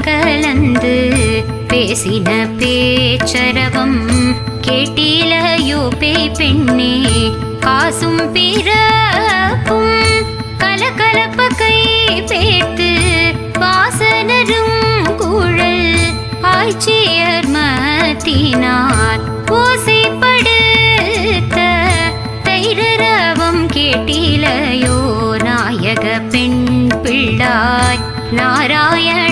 கலந்து பேசின பேச்சரவம் கேட்டிலையோ பேய் பெண்ணே காசும் பிறப்பும் கலகலப்ப கை பேர்த்து வாசனரும் கூழல் ஆய்ச்சியர் மத்தினார் ஓசைப்படுத்த தைரரவம் கேட்டிலையோ நாயக பெண் பிள்ளாய் நாராயண